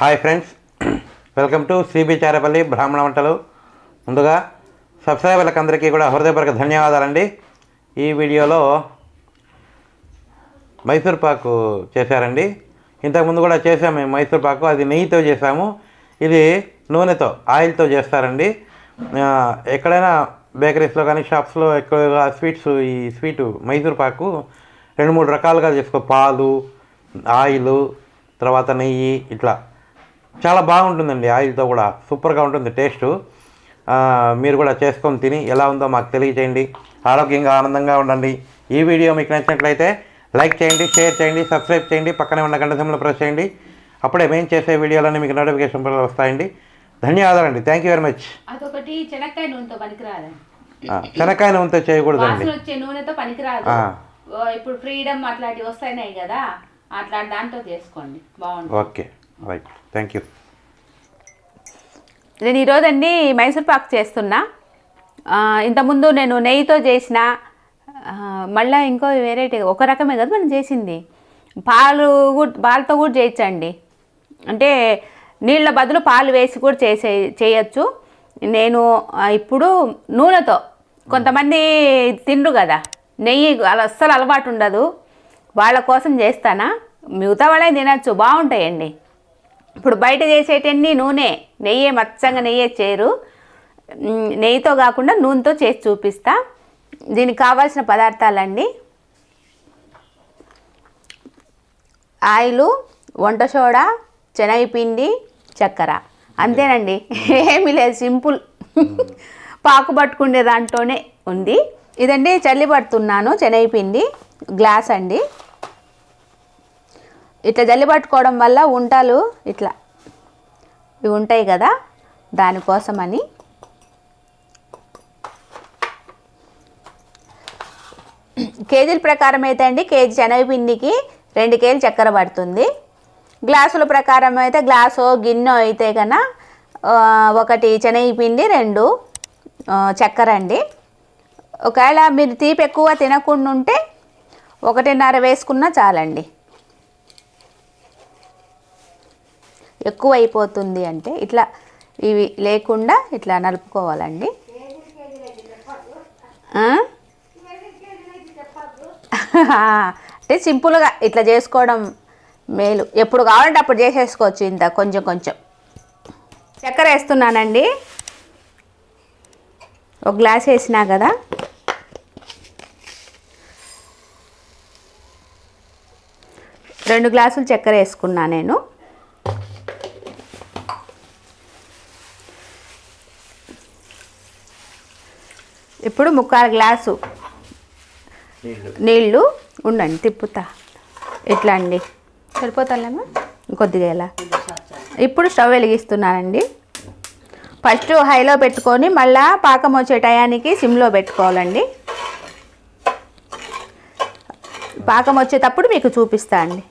Hi friends welcome to శ్రీబి చారపల్లి బ్రాహ్మణ వంటలు ముందుగా సబ్స్క్రైబర్లకు అందరికీ కూడా హృదయపూర్వక ధన్యవాదాలండి. ఈ వీడియోలో మైసూర్ పాకు చేశారండి. ఇంతకుముందు కూడా చేసాము మేము మైసూర్ పాకు. అది నెయ్యితో చేసాము ఇది నూనెతో ఆయిల్తో చేస్తారండి. ఎక్కడైనా బేకరీస్లో కానీ షాప్స్లో ఎక్కువగా స్వీట్స్ ఈ స్వీటు మైసూర్ పాకు రెండు మూడు రకాలుగా చేసుకో పాలు ఆయిల్ తర్వాత నెయ్యి ఇట్లా. చాలా బాగుంటుందండి ఆయిల్తో కూడా. సూపర్గా ఉంటుంది టేస్ట్. మీరు కూడా చేసుకొని తిని ఎలా ఉందో మాకు తెలియజేయండి ఆరోగ్యంగా ఆనందంగా ఉండండి. ఈ వీడియో మీకు నచ్చినట్లయితే లైక్ చేయండి షేర్ చేయండి సబ్స్క్రైబ్ చేయండి పక్కనే ఉన్న గంట సింబల్ ప్రెస్ చేయండి. అప్పుడే మేము చేసే వీడియోలన్నీ మీకు నోటిఫికేషన్ వస్తాయండి. ధన్యవాదాలండి. థ్యాంక్ యూ వెరీ మచ్ అదొకటి శనక్కాయ నూనెతో పనికిరాదు శనక్కాయ నూనెతో చేయకూడదండి. వచ్చే నూనెతో పనికిరాదు. ఇప్పుడు ఫ్రీడమ్ అట్లాంటివి వస్తున్నాయి కదా అట్లాంటి దాంతో చేసుకోండి. బాగుంటుంది. ఓకే. రైట్. థ్యాంక్ యూ నేను ఈరోజండి మైసూర్ పాక్ చేస్తున్నా. ఇంతకుముందు నేను నెయ్యితో చేసిన మళ్ళీ ఇంకో వెరైటీ ఒక రకమే కదా మనం చేసింది. పాలు కూడా పాలతో కూడా చేయొచ్చండి అంటే నీళ్ళ బదులు పాలు వేసి కూడా చేసే చేయొచ్చు. నేను ఇప్పుడు నూనెతో కొంతమంది తిండ్రు కదా నెయ్యి అలా అస్సలు అలవాటు ఉండదు. వాళ్ళ కోసం చేస్తానా? మిగతా వాళ్ళే తినచ్చు బాగుంటాయండి. ఇప్పుడు బయట చేసేటన్ని నూనె నెయ్యి మచ్చంగా నెయ్యే చేరు నెయ్యితో కాకుండా నూనెతో చేసి చూపిస్తా. దీనికి కావాల్సిన పదార్థాలండి. ఆయిలు వంట సోడా శనగపిండి చక్కెర. అంతేనండి. ఏమీ లేదు సింపుల్. పాకు పట్టుకునే దాంట్లోనే ఉంది. ఇదండి చల్లి పడుతున్నాను. శనగపిండి గ్లాస్ అండి. ఇట్లా జల్లి పట్టుకోవడం వల్ల ఉంటాలు ఇట్లా ఇవి ఉంటాయి కదా దానికోసమని కేజీల ప్రకారం అయితే అండి కేజీ శనగపిండికి రెండు కేజీలు చక్కెర పడుతుంది. గ్లాసుల ప్రకారం అయితే గ్లాసు గిన్నె అయితే కన్నా ఒకటి శనగపిండి రెండు చక్కెర అండి. ఒకవేళ మీరు తీపి ఎక్కువ తినకుండా ఉంటే ఒకటిన్నర వేసుకున్నా చాలండి. ఎక్కువ అయిపోతుంది అంటే ఇట్లా ఇవి లేకుండా ఇట్లా నలుపుకోవాలండి. అంటే సింపుల్గా ఇట్లా చేసుకోవడం మేలు. ఎప్పుడు కావాలంటే అప్పుడు చేసేసుకోవచ్చు ఇంత కొంచెం కొంచెం. చక్కెర వేస్తున్నానండి. ఒక గ్లాస్ వేసినా కదా. రెండు గ్లాసులు చక్కెర వేసుకున్నా నేను. ఇప్పుడు ముక్కాలు గ్లాసు. నీళ్ళు. ఉండండి తిప్పుతా. ఇట్లా అండి? సరిపోతాలేమా కొద్దిగా ఇలా ఇప్పుడు స్టవ్ వెలిగిస్తున్నానండి. ఫస్ట్ హైలో పెట్టుకొని మళ్ళా పాకం వచ్చే టయానికి సిమ్లో పెట్టుకోవాలండి. పాకం వచ్చేటప్పుడు మీకు చూపిస్తా అండి.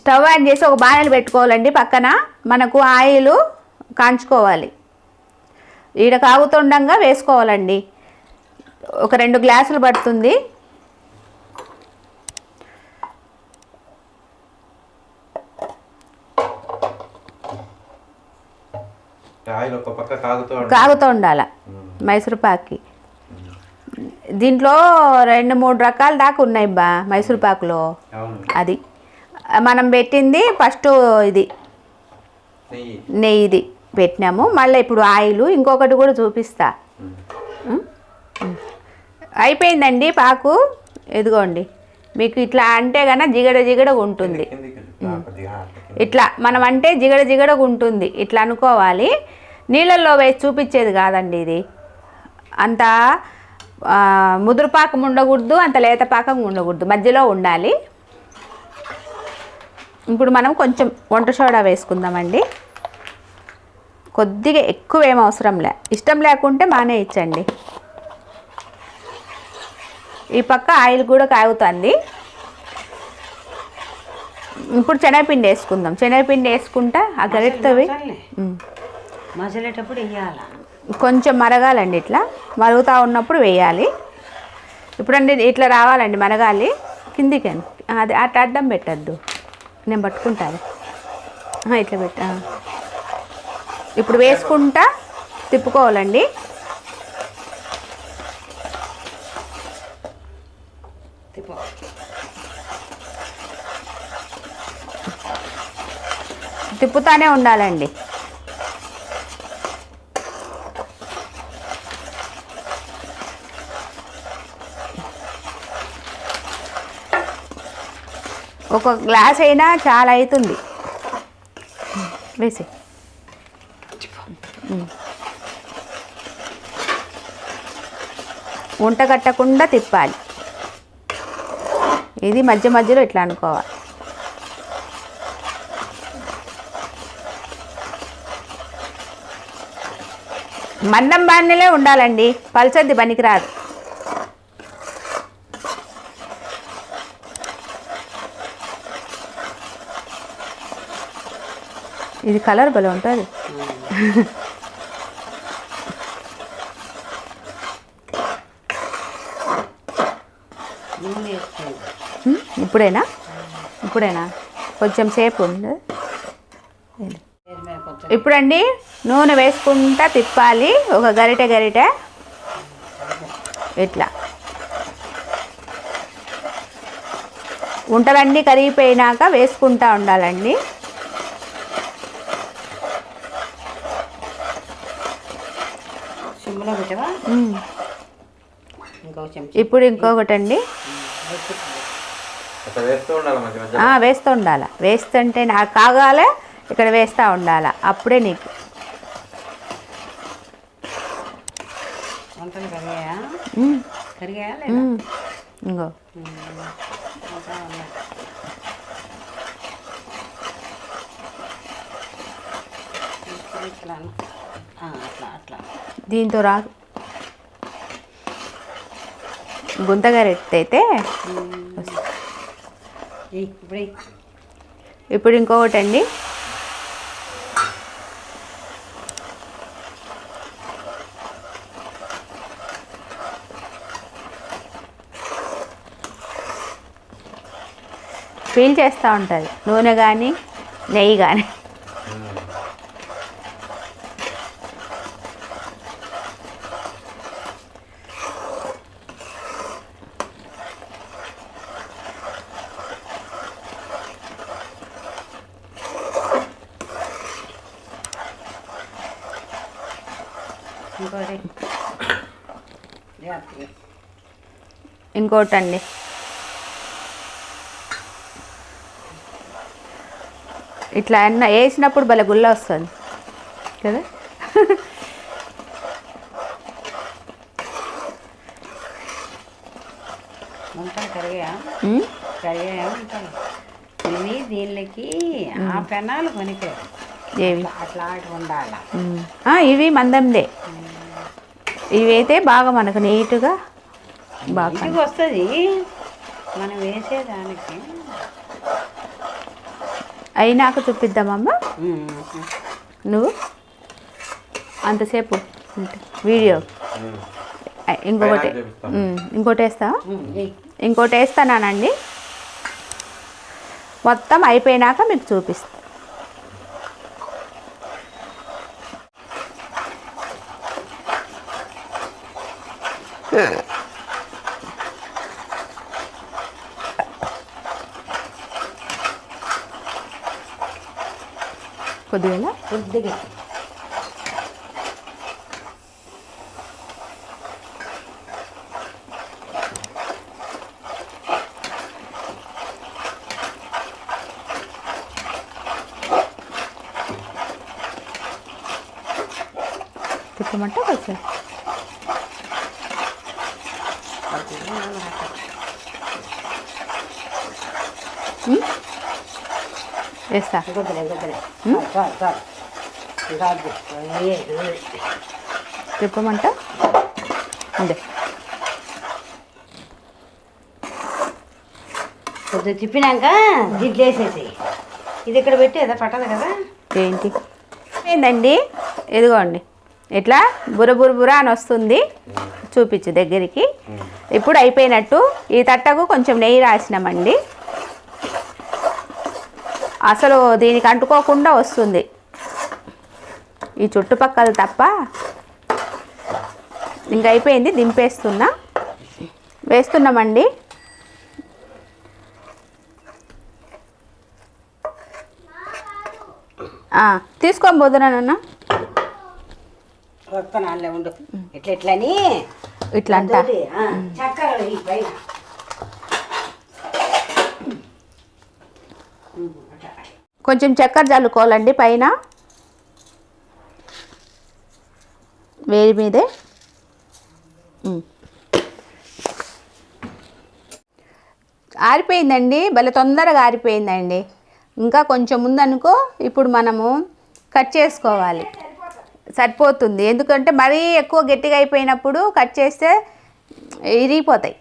స్టవ్ ఆన్ చేసి ఒక బాణలు పెట్టుకోవాలండి పక్కన. మనకు ఆయిల్ కాంచుకోవాలి. ఈడ కాగుతుండగా వేసుకోవాలండి. ఒక రెండు గ్లాసులు పడుతుంది. కాగుతూ ఉండాల. మైసూర్ పాక్కి. దీంట్లో రెండు మూడు రకాల దాకా ఉన్నాయి బా మైసూర్ పాకులో. అవును. అది. మనం పెట్టింది ఫస్ట్ ఇది. నెయ్యి. నెయ్యిది. పెట్టినాము. మళ్ళీ ఇప్పుడు ఆయిల్ ఇంకొకటి కూడా చూపిస్తా. అయిపోయిందండి పాకు? ఇదిగోండి. మీకు ఇట్లా అంటే కన్నా జిగడ జిగడ ఉంటుంది. ఇట్లా మనం అంటే జిగడ జిగడగా ఉంటుంది. ఇట్లా అనుకోవాలి. నీళ్ళల్లో వేసి చూపించేది కాదండి ఇది. అంత ఆ, ముదురు పాకం ఉండకూడదు అంత లేత పాకం ఉండకూడదు. మధ్యలో ఉండాలి. ఇప్పుడు మనం కొంచెం వంట సోడా వేసుకుందామండి. కొద్దిగా ఎక్కువ ఏం అవసరం లే. ఇష్టం లేకుంటే మానే ఇచ్చండి. ఈ పక్క ఆయిల్ కూడా కాగుతుంది. ఇప్పుడు శనగపిండి వేసుకుందాం. శనగపిండి వేసుకుంటా ఆ గరిటతోవి. మసలేటప్పుడు వేయాల? కొంచెం మరగాలండి ఇట్లా. మరుగుతూ ఉన్నప్పుడు వేయాలి. ఇప్పుడండి ఇట్లా రావాలండి మరగాలి. కిందికి అది అట్లా అడ్డం పెట్టద్దు. నేను పట్టుకుంటాను ఇట్లా పెట్టా ఇప్పుడు వేసుకుంటా తిప్పుకోవాలండి. తిప్పు. తిప్పుతానే ఉండాలండి. ఒక గ్లాస్ అయినా చాలా అవుతుంది. వేసి వంట కట్టకుండా తిప్పాలి. ఇది మధ్య మధ్యలో ఇట్లా అనుకోవాలి. మందం బాణీలే ఉండాలండి. పల్చద్ది పనికిరాదు. ఇది కలర్ భలే ఉంటుంది. ఇప్పుడేనా? ఇప్పుడేనా? కొంచెం సేపు ఉంది ఇప్పుడండి నూనె వేసుకుంటా తిప్పాలి. ఒక గరిటె గరిటె. ఇట్లా. ఉంటలన్నీ కరిగిపోయినాక వేసుకుంటా ఉండాలండి. ఇప్పుడు ఇంకొకటండి. వేస్తూ ఉండాలి మధ్య మధ్య ఆ, వేస్తూ ఉండాలి. వేస్తుంటే నాకు కాగాలే ఇక్కడ వేస్తూ ఉండాలి. అప్పుడే నీకు. ఇంకో దీంతో రాదు గుంతగరెట్టయితే ఏయ్, ఇప్పుడు ఏయ్. ఇప్పుడు ఇంకొకటి అండి ఫీల్ చేస్తూ ఉంటుంది. నూనె కానీ నెయ్యి కానీ ఇంకోటి జాగ్రత్తగా. ఇంకోటి అండి ఇట్లా అన్న వేసినప్పుడు భలే గుల్ల వస్తుంది. కదా? దీనికి ఆ? పెనాలు అట్లా అటు ఉండాలి. ఇవి మందందే. ఇవైతే బాగా మనకు నీట్గా బాగా వస్తుంది. మనం వేసేదానికి. అయినాక చూపిద్దామమ్మా. నువ్వు? అంతసేపు. వీడియో. ఇంకొకటి. ఇంకోటి ఏయ్. ఇంకోటి వేస్తానండి మొత్తం అయిపోయినాక మీకు చూపిస్తా. కొద్దిగా కొద్దిగా తిప్పమంటే కొంచెం ఉమ్? వేస్తా. తిప్పమంట అంతే కొద్దిగా తిప్పినాక దీంట్లో వేసేసి ఇది ఇక్కడ పెట్టేదా పట్టదు కదా ఏంటి ఏందండి? ఇదిగోండి. ఇట్లా బుర బుర బుర అని వస్తుంది. చూపించు దగ్గరికి. ఇప్పుడు అయిపోయినట్టు ఈ తట్టకు కొంచెం నెయ్యి రాసినామండి. అసలు దీనికి అంటుకోకుండా వస్తుంది. ఈ చుట్టుపక్కల తప్ప ఇంక అయిపోయింది దింపేస్తున్నా. వేస్తున్నామండి. తీసుకొని పోదురానన్నా ఇట్లా ఇట్లని ఇట్లా తోటి, ఆ, చక్కగా ఈ పైన కొంచెం చక్కెర చల్లుకోవాలండి పైన. వేడి మీదే. ఆరిపోయిందండి భలే తొందరగా ఆరిపోయిందండి. ఇంకా కొంచెం ముందనుకో ఇప్పుడు మనము కట్ చేసుకోవాలి. సరిపోతుంది. ఎందుకంటే మరీ ఎక్కువ గట్టిగా అయిపోయినప్పుడు కట్ చేస్తే ఇరిగిపోతాయి.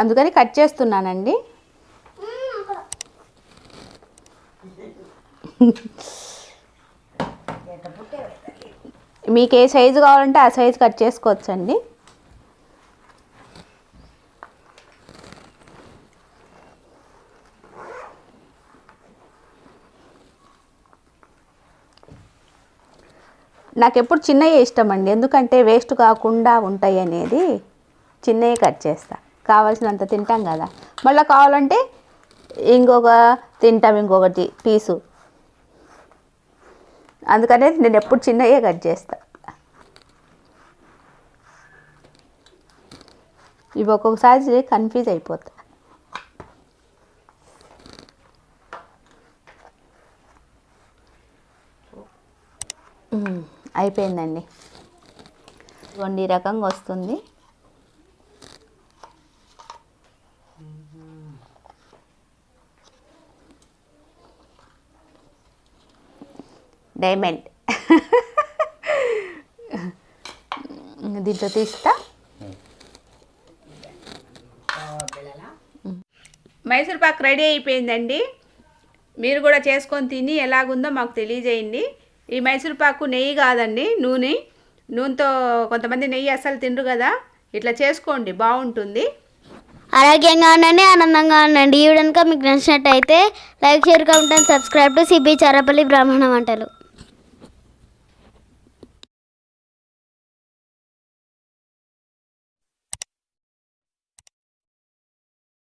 అందుకని కట్ చేస్తున్నానండి. మీకు ఏ సైజు కావాలంటే ఆ సైజు కట్ చేసుకోవచ్చండి. నాకు ఎప్పుడు చిన్నవి ఇష్టం అండి ఎందుకంటే వేస్ట్ కాకుండా ఉంటాయి అనేది చిన్నవి కట్ చేస్తా. కావాల్సినంత తింటాం కదా. మళ్ళీ కావాలంటే ఇంకొక తింటాం ఇంకొకటి పీసు అందుకనే నేను ఎప్పుడు చిన్నయే కట్ చేస్తా. ఇవి ఒక్కొక్కసారి కన్ఫ్యూజ్ అయిపోతా. అయిపోయిందండి. రెండు రకంగా వస్తుంది. డైమండ్. దీంట్లో తీస్తా. మైసూర్ పాక్ రెడీ అయిపోయిందండి. మీరు కూడా చేసుకొని తిని ఎలాగుందో మాకు తెలియజేయండి. ఈ మైసూర్ పాకు నెయ్యి కాదండి నూనె. నూనెతో కొంతమంది నెయ్యి అస్సలు తినరు కదా. ఇట్లా చేసుకోండి బాగుంటుంది. ఆరోగ్యంగా ఉండండి ఆనందంగా ఉండండి. ఈ వీడియో మీకు నచ్చినట్టయితే like share comment and subscribe to CB Charapalli బ్రాహ్మణ వంటలు.